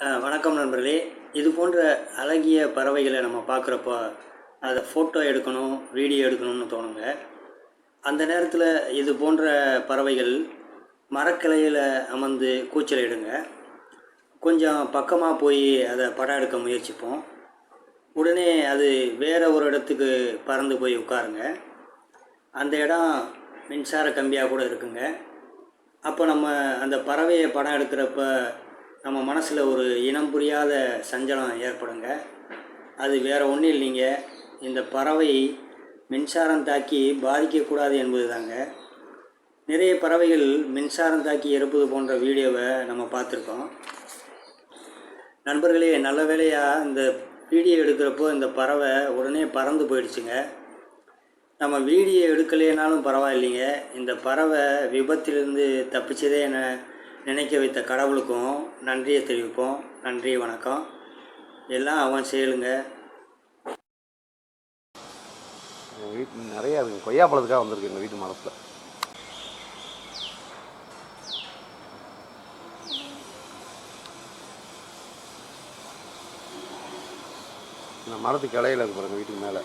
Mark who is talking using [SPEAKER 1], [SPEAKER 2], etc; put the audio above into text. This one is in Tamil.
[SPEAKER 1] வணக்கம் நண்பர்களே. இது போன்ற அழகிய பறவைகளை நம்ம பார்க்குறப்போ அதை ஃபோட்டோ எடுக்கணும் வீடியோ எடுக்கணும்னு தோணுங்க. அந்த நேரத்தில் இது போன்ற பறவைகள் மரக்கிளையில் அமர்ந்து கூச்சலிடுங்க. கொஞ்சம் பக்கமாக போய் அதை படம் எடுக்க முயற்சிப்போம். உடனே அது வேறு ஒரு இடத்துக்கு பறந்து போய் உட்காருங்க. அந்த இடம் மின்சார கம்பியாக கூட இருக்குங்க. அப்போ நம்ம அந்த பறவையை படம் எடுக்கிறப்ப நம்ம மனசில் ஒரு இனம் புரியாத சஞ்சலம் ஏற்படுங்க. அது வேறு ஒன்றும் இல்லைங்க இந்த பறவை மின்சாரம் தாக்கி பாதிக்கக்கூடாது என்பது தாங்க நிறைய பறவைகள் மின்சாரம் தாக்கி இறப்பது போன்ற வீடியோவை நம்ம பார்த்துருக்கோம். நண்பர்களே நல்ல வேளையாக இந்த வீடியோ எடுக்கிறப்போ இந்த பறவை உடனே பறந்து போயிடுச்சுங்க. நம்ம வீடியோ எடுக்கலைனாலும் பரவாயில்லைங்க. இந்த பறவை விபத்திலிருந்து தப்பிச்சதே என நினைக்க வைத்த கடவுளுக்கும் நன்றியை தெரிவிப்போம். நன்றி வணக்கம். எல்லாம் அவன் செயலுங்க.
[SPEAKER 2] எங்கள் வீட்டு நிறையா இருக்குங்க கொய்யா பழத்துக்காக வந்திருக்கு எங்கள் வீட்டு மரத்தில். இந்த மரத்துக்கு இலையில இருக்கு பாருங்கள் வீட்டுக்கு மேலே.